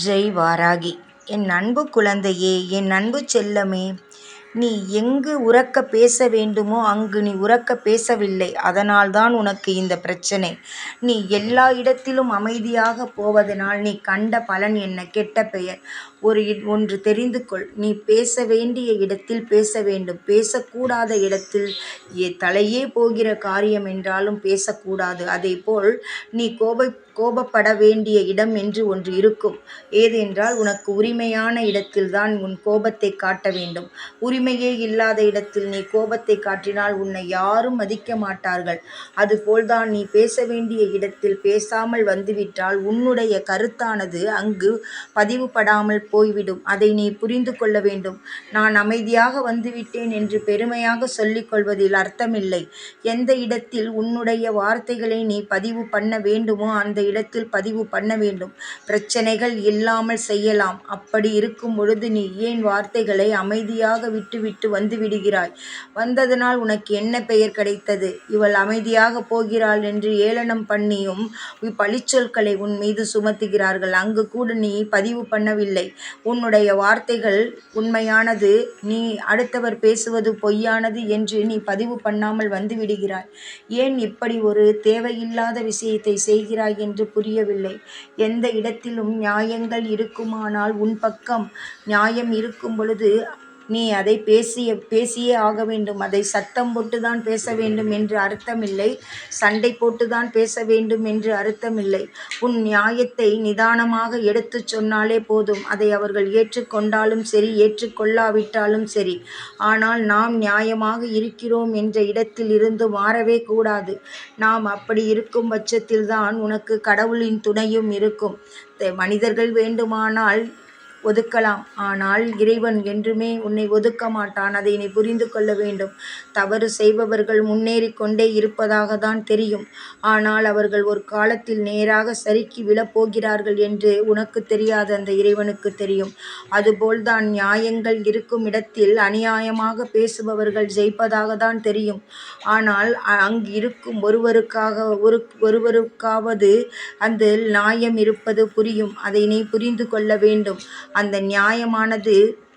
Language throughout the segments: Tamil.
ஜெய் வாராகி என் அன்பு குழந்தையே என் அன்பு செல்லமே நீ எங்கு உறக்க பேச வேண்டுமோ அங்கு நீ உறக்க பேசவில்லை. அதனால்தான் உனக்கு இந்த பிரச்சனை. நீ எல்லா இடத்திலும் அமைதியாக போவதனால் நீ கண்ட பலன் என்ன? கெட்ட பெயர். ஒரு ஒன்று தெரிந்து கொள். நீ பேச வேண்டிய இடத்தில் பேச வேண்டும். பேசக்கூடாத இடத்தில் தலையே போகிற காரியம் என்றாலும் பேசக்கூடாது. அதேபோல் நீ கோபை கோபப்பட வேண்டிய இடம் என்று ஒன்று இருக்கும். ஏதென்றால் உனக்கு உரிமையான இடத்தில்தான் உன் கோபத்தை காட்ட வேண்டும். உரிமையே இல்லாத இடத்தில் நீ கோபத்தை காட்டினால் உன்னை யாரும் மதிக்க மாட்டார்கள். அதுபோல்தான் நீ பேச வேண்டிய இடத்தில் பேசாமல் வந்துவிட்டால் உன்னுடைய கருத்தானது அங்கு பதிவுபடாமல் போய்விடும். அதை நீ புரிந்து கொள்ள வேண்டும். நான் அமைதியாக வந்துவிட்டேன் என்று பெருமையாக சொல்லிக் கொள்வதில் அர்த்தமில்லை. எந்த இடத்தில் உன்னுடைய வார்த்தைகளை நீ பதிவு பண்ண வேண்டுமோ அந்த இடத்தில் பதிவு பண்ண வேண்டும். பிரச்சனைகள் இல்லாமல் செய்யலாம். அப்படி இருக்கும் பொழுது நீ ஏன் வார்த்தைகளை அமைதியாக விட்டுவிட்டு வந்து விடுகிறாய் வந்ததனால் உனக்கு என்ன பெயர் கிடைத்தது? இவள் அமைதியாக போகிறாள் என்று ஏளனம் பண்ணியும் பழிச்சொற்களை உன் மீது சுமத்துகிறார்கள். அங்கு கூட நீ பதிவு பண்ணவில்லை. உன்னுடைய வார்த்தைகள் உண்மையானது. நீ அடுத்தவர் பேசுவது பொய்யானது என்று நீ பதிவு பண்ணாமல் வந்து விடுகிறாய் ஏன் இப்படி ஒரு தேவையில்லாத விஷயத்தை செய்கிறாய் என்று புரியவில்லை. எந்த இடத்திலும் நியாயங்கள் இருக்குமானால் உன் பக்கம் நியாயம் இருக்கும் பொழுது நீ அதை பேசிய பேசியே ஆக வேண்டும். அதை சத்தம் போட்டு தான் பேச வேண்டும் என்று அர்த்தமில்லை. சண்டை போட்டு தான் பேச வேண்டும் என்று அர்த்தமில்லை. உன் நியாயத்தை நிதானமாக எடுத்துச் சொன்னாலே போதும். அதை அவர்கள் ஏற்றுக்கொண்டாலும் சரி ஏற்றுக்கொள்ளாவிட்டாலும் சரி. ஆனால் நாம் நியாயமாக இருக்கிறோம் என்ற இடத்தில் இருந்து மாறவே கூடாது. நாம் அப்படி இருக்கும் பட்சத்தில் தான் உனக்கு கடவுளின் துணையும் இருக்கும். மனிதர்கள் வேண்டுமானால் ஒதுக்கலாம். ஆனால் இறைவன் என்றுமே உன்னை ஒதுக்க மாட்டான். அதை நீ புரிந்து கொள்ள வேண்டும். தவறு செய்பவர்கள் முன்னேறி கொண்டே இருப்பதாக தான் தெரியும். ஆனால் அவர்கள் ஒரு காலத்தில் நேராக சறுக்கி விழப்போகிறார்கள் என்று உனக்கு தெரியாத அந்த இறைவனுக்கு தெரியும். அதுபோல்தான் நியாயங்கள் இருக்கும் இடத்தில் அநியாயமாக பேசுபவர்கள் ஜெயிப்பதாக தான் தெரியும். ஆனால் அங்கு இருக்கும் ஒருவருக்காக ஒரு ஒருவருக்காவது அந்த நியாயம் இருப்பது புரியும். அதை நீ புரிந்து கொள்ள வேண்டும். அந்த நியாயமானது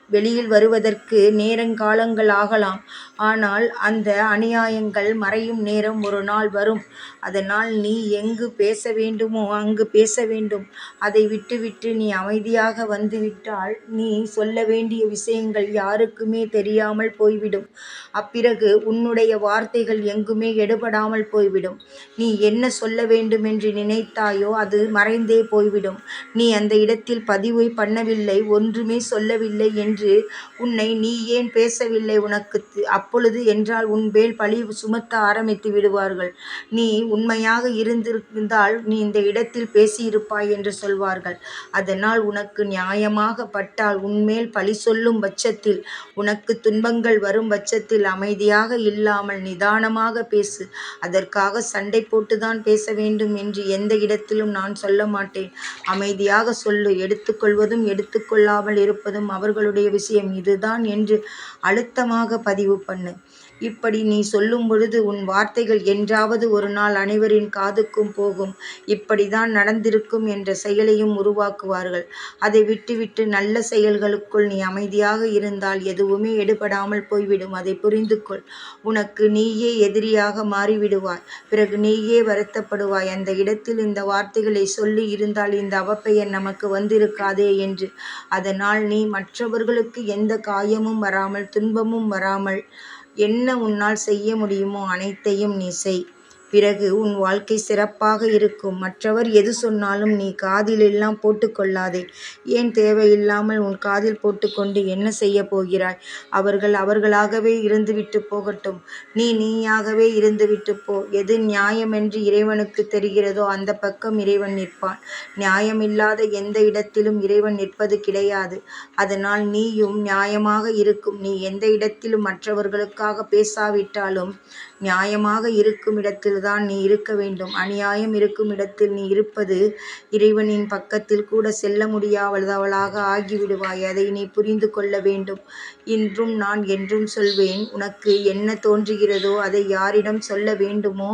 வெளியில் வருவதற்கு நேரங்காலங்கள் ஆகலாம். ஆனால் அந்த அநியாயங்கள் மறையும் நேரம் ஒரு நாள் வரும். அதனால் நீ எங்கு பேச வேண்டுமோ அங்கு பேச வேண்டும். அதை விட்டுவிட்டு நீ அமைதியாக வந்துவிட்டால் நீ சொல்ல வேண்டிய விஷயங்கள் யாருக்குமே தெரியாமல் போய்விடும். அப்பிறகு உன்னுடைய வார்த்தைகள் எங்குமே எடுபடாமல் போய்விடும். நீ என்ன சொல்ல வேண்டும் என்று நினைத்தாயோ அது மறைந்தே போய்விடும். நீ அந்த இடத்தில் பதிவை பண்ணவில்லை ஒன்றுமே சொல்லவில்லை என்று உன்னை நீ ஏன் பேசவில்லை உனக்கு? அப்பொழுது என்றால் உன் மேல் பழி சுமத்த ஆரம்பித்து விடுவார்கள். நீ உண்மையாக இருந்திருந்தால் நீ இந்த இடத்தில் பேசியிருப்பாய் என்று சொல்வார்கள். அதனால் உனக்கு நியாயமாக பட்டால் உன்மேல் பழி சொல்லும் பட்சத்தில் உனக்கு துன்பங்கள் வரும் பட்சத்தில் அமைதியாக இல்லாமல் நிதானமாக பேசு. அதற்காக சண்டை போட்டுதான் பேச வேண்டும் என்று எந்த இடத்திலும் நான் சொல்ல மாட்டேன். அமைதியாக சொல்லு. எடுத்துக்கொள்வதும் எடுத்துக்கொள்ளாமல் இருப்பதும் அவர்களுடைய விஷயம். இதுதான் என்று அழுத்தமாக பதிவு பண்ணு. ஒன்று இப்படி நீ சொல்லும் பொழுது உன் வார்த்தைகள் என்றாவது ஒரு நாள் அனைவரின் காதுக்கும் போகும். இப்படிதான் நடந்திருக்கும் என்ற செயலையும் உருவாக்குவார்கள். அதை விட்டுவிட்டு நல்ல செயல்களுக்குள் நீ அமைதியாக இருந்தால் எதுவுமே எடுபடாமல் போய்விடும். அதை புரிந்து கொள் உனக்கு நீயே எதிரியாக மாறிவிடுவாய். பிறகு நீயே வருத்தப்படுவாய். அந்த இடத்தில் இந்த வார்த்தைகளை சொல்லி இருந்தால் இந்த அவப்பெயர் நமக்கு வந்திருக்காதே என்று. அதனால் நீ மற்றவர்களுக்கு எந்த காயமும் வராமல் துன்பமும் வராமல் என்ன உன்னால் செய்ய முடியுமோ அனைத்தையும் நீ செய். பிறகு உன் வாழ்க்கை சிறப்பாக இருக்கும். மற்றவர் எது சொன்னாலும் நீ காதில் எல்லாம் போட்டுக்கொள்ளாதே. ஏன் தேவையில்லாமல் உன் காதில் போட்டுக்கொண்டு என்ன செய்ய போகிறாய்? அவர்கள் அவர்களாகவே இருந்துவிட்டு போகட்டும். நீ நீயாகவே இருந்துவிட்டு போ. எது நியாயம் என்று இறைவனுக்கு தெரிகிறதோ அந்த பக்கம் இறைவன் நிற்பான். நியாயமில்லாத எந்த இடத்திலும் இறைவன் நிற்பது கிடையாது. அதனால் நீயும் நியாயமாக இருக்கும். நீ எந்த இடத்திலும் மற்றவர்களுக்காக பேசாவிட்டாலும் நியாயமாக இருக்கும் இடத்தில் இடத்தில்தான் நீ இருக்க வேண்டும். அநியாயம் இருக்கும் இடத்தில் நீ இருப்பது இறைவனின் பக்கத்தில் கூட செல்ல முடியாதவளாக ஆகிவிடுவாய் அதை நீ புரிந்து கொள்ள வேண்டும். இன்றும் நான் என்றும் சொல்வேன். உனக்கு என்ன தோன்றுகிறதோ அதை யாரிடம் சொல்ல வேண்டுமோ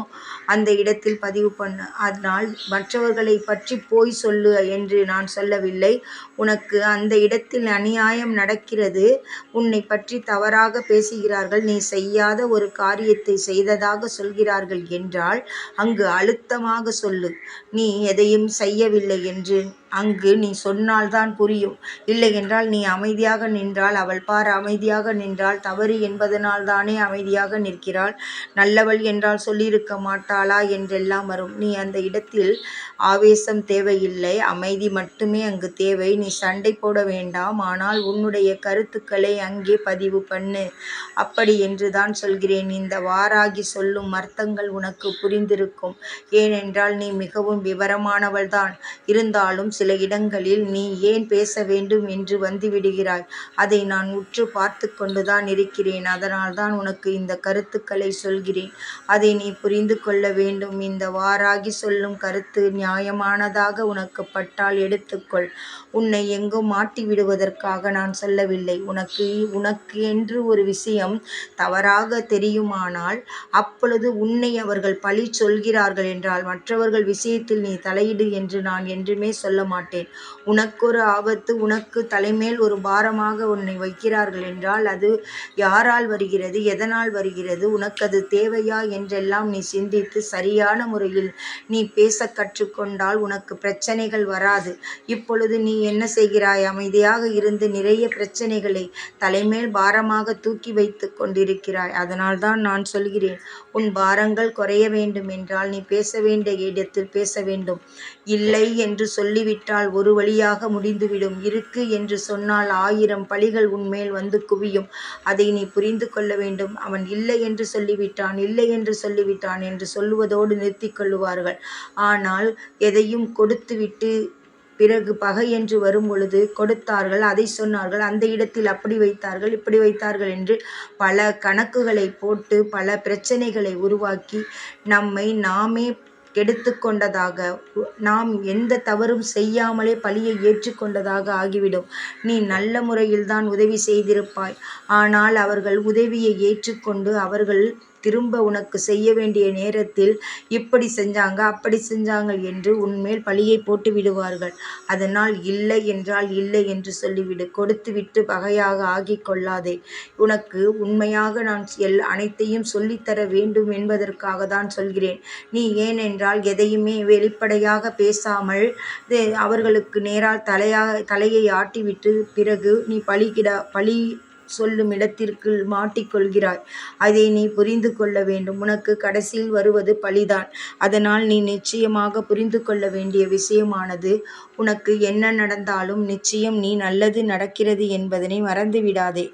அந்த இடத்தில் பதிவு பண்ணு. ஆனால் மற்றவர்களைப் பற்றிப் பொய் சொல்லு என்று நான் சொல்லவில்லை. உனக்கு அந்த இடத்தில் அநியாயம் நடக்கிறது. உன்னைப் பற்றித் தவறாகப் பேசுகிறார்கள். நீ செய்யாத ஒரு காரியத்தைச் செய்ததாகச் சொல்கிறார்கள் என்றால் அங்கு அழுத்தமாக சொல்லு. நீ எதையும் செய்யவில்லை என்று அங்கு நீ சொன்னால்தான் புரியும். இல்லையென்றால் நீ அமைதியாக நின்றால் அவள் பார் அமைதியாக நின்றாள். தவறு என்பதனால்தானே அமைதியாக நிற்கிறாள். நல்லவள் என்றால் சொல்லியிருக்க மாட்டாளா என்றெல்லாம் வரும். நீ அந்த இடத்தில் ஆவேசம் தேவையில்லை. அமைதி மட்டுமே அங்கு தேவை. நீ சண்டை போட வேண்டாம். ஆனால் உன்னுடைய கருத்துக்களை அங்கே பதிவு பண்ணு. அப்படி என்றுதான் சொல்கிறேன். இந்த வாராகி சொல்லும் அர்த்தங்கள் உனக்கு புரிந்திருக்கும். ஏனென்றால் நீ மிகவும் விவரமானவள்தான். இருந்தாலும் சில இடங்களில் நீ ஏன் பேச வேண்டும் என்று வந்துவிடுகிறாய். அதை நான் உற்று பார்த்து கொண்டுதான் இருக்கிறேன். அதனால்தான் உனக்கு இந்த கருத்துக்களை சொல்கிறேன். அதை நீ புரிந்து கொள்ள வேண்டும். இந்த வாராகி சொல்லும் கருத்து நியாயமானதாக உனக்கு பட்டால் எடுத்துக்கொள். உன்னை எங்கும் மாட்டிவிடுவதற்காக நான் சொல்லவில்லை. உனக்கு உனக்கு என்று ஒரு விஷயம் தவறாக தெரியுமானால் அப்பொழுது உன்னை அவர்கள் பழி சொல்கிறார்கள் என்றால் மற்றவர்கள் விஷயத்தில் நீ தலையிடு என்று நான் என்றுமே சொல்ல மாட்டேன். உனக்கொரு ஆபத்து உனக்கு தலைமேல் ஒரு பாரமாக உன்னை வைக்கிறார்கள் என்றால் அது யாரால் வருகிறது? எதனால் வருகிறது? உனக்கு அது தேவையா? என்றெல்லாம் நீ சிந்தித்து சரியான முறையில் நீ பேச கற்றுக்கொண்டால் உனக்கு பிரச்சனைகள் வராது. இப்பொழுது நீ என்ன செய்கிறாய்? அமைதியாக இருந்து நிறைய பிரச்சனைகளை தலைமேல் பாரமாக தூக்கி வைத்து கொண்டிருக்கிறாய். அதனால்தான் நான் சொல்கிறேன் உன் பாரங்கள் குறைய வேண்டும் என்றால் நீ பேச வேண்டிய இடத்தில் பேச வேண்டும். இல்லை என்று சொல்லிவிட்டு விட்டால் ஒரு வழியாக முடிந்துவிடும். இருக்கு என்று சொன்னால் ஆயிரம் பழிகள் உன்மேல் வந்து குவியும். அதை நீ புரிந்து கொள்ள வேண்டும். அவன் இல்லை என்று சொல்லிவிட்டான் இல்லை என்று சொல்லிவிட்டான் என்று சொல்லுவதோடு நிறுத்திக் கொள்ளுவார்கள். ஆனால் எதையும் கொடுத்துவிட்டு பிறகு பகை என்று வரும்பொழுது கொடுத்தார்கள் அதை சொன்னார்கள் அந்த இடத்தில் அப்படி வைத்தார்கள் இப்படி வைத்தார்கள் என்று பல கணக்குகளை போட்டு பல பிரச்சனைகளை உருவாக்கி நம்மை நாமே எடுத்துக்கொண்டதாக நாம் எந்த தவறும் செய்யாமலே பழியை ஏற்றுக்கொண்டதாக ஆகிவிடும். நீ நல்ல முறையில்தான் உதவி செய்திருப்பாய். ஆனால் அவர்கள் உதவியை ஏற்றுக்கொண்டு அவர்கள் திரும்ப உனக்கு செய்ய வேண்டிய நேரத்தில் இப்படி செஞ்சாங்க அப்படி செஞ்சாங்க என்று உன்மேல் பழியைப் போட்டுவிடுவார்கள். அதனால் இல்லை என்றால் இல்லை என்று சொல்லிவிடு. கொடுத்துவிட்டு பகையாக ஆகி கொள்ளாதே. உனக்கு உண்மையாக நான் எல் அனைத்தையும் சொல்லித் தர வேண்டும் என்பதற்காகத்தான் சொல்கிறேன். நீ ஏனென்றால் எதையுமே வெளிப்படையாக பேசாமல் அவர்களுக்கு நேரால் தலையாக தலையை ஆட்டிவிட்டு பிறகு நீ பழி சொல்லும் இடத்திற்குள் மாட்டிக் கொள்கிறாய். அதை நீ புரிந்து கொள்ள வேண்டும். உனக்கு கடைசியில் வருவது பழிதான். அதனால் நீ நிச்சயமாக புரிந்து கொள்ள வேண்டிய விஷயமானது உனக்கு என்ன நடந்தாலும் நிச்சயம் நீ நல்லது நடக்கிறது என்பதனை மறந்துவிடாதே.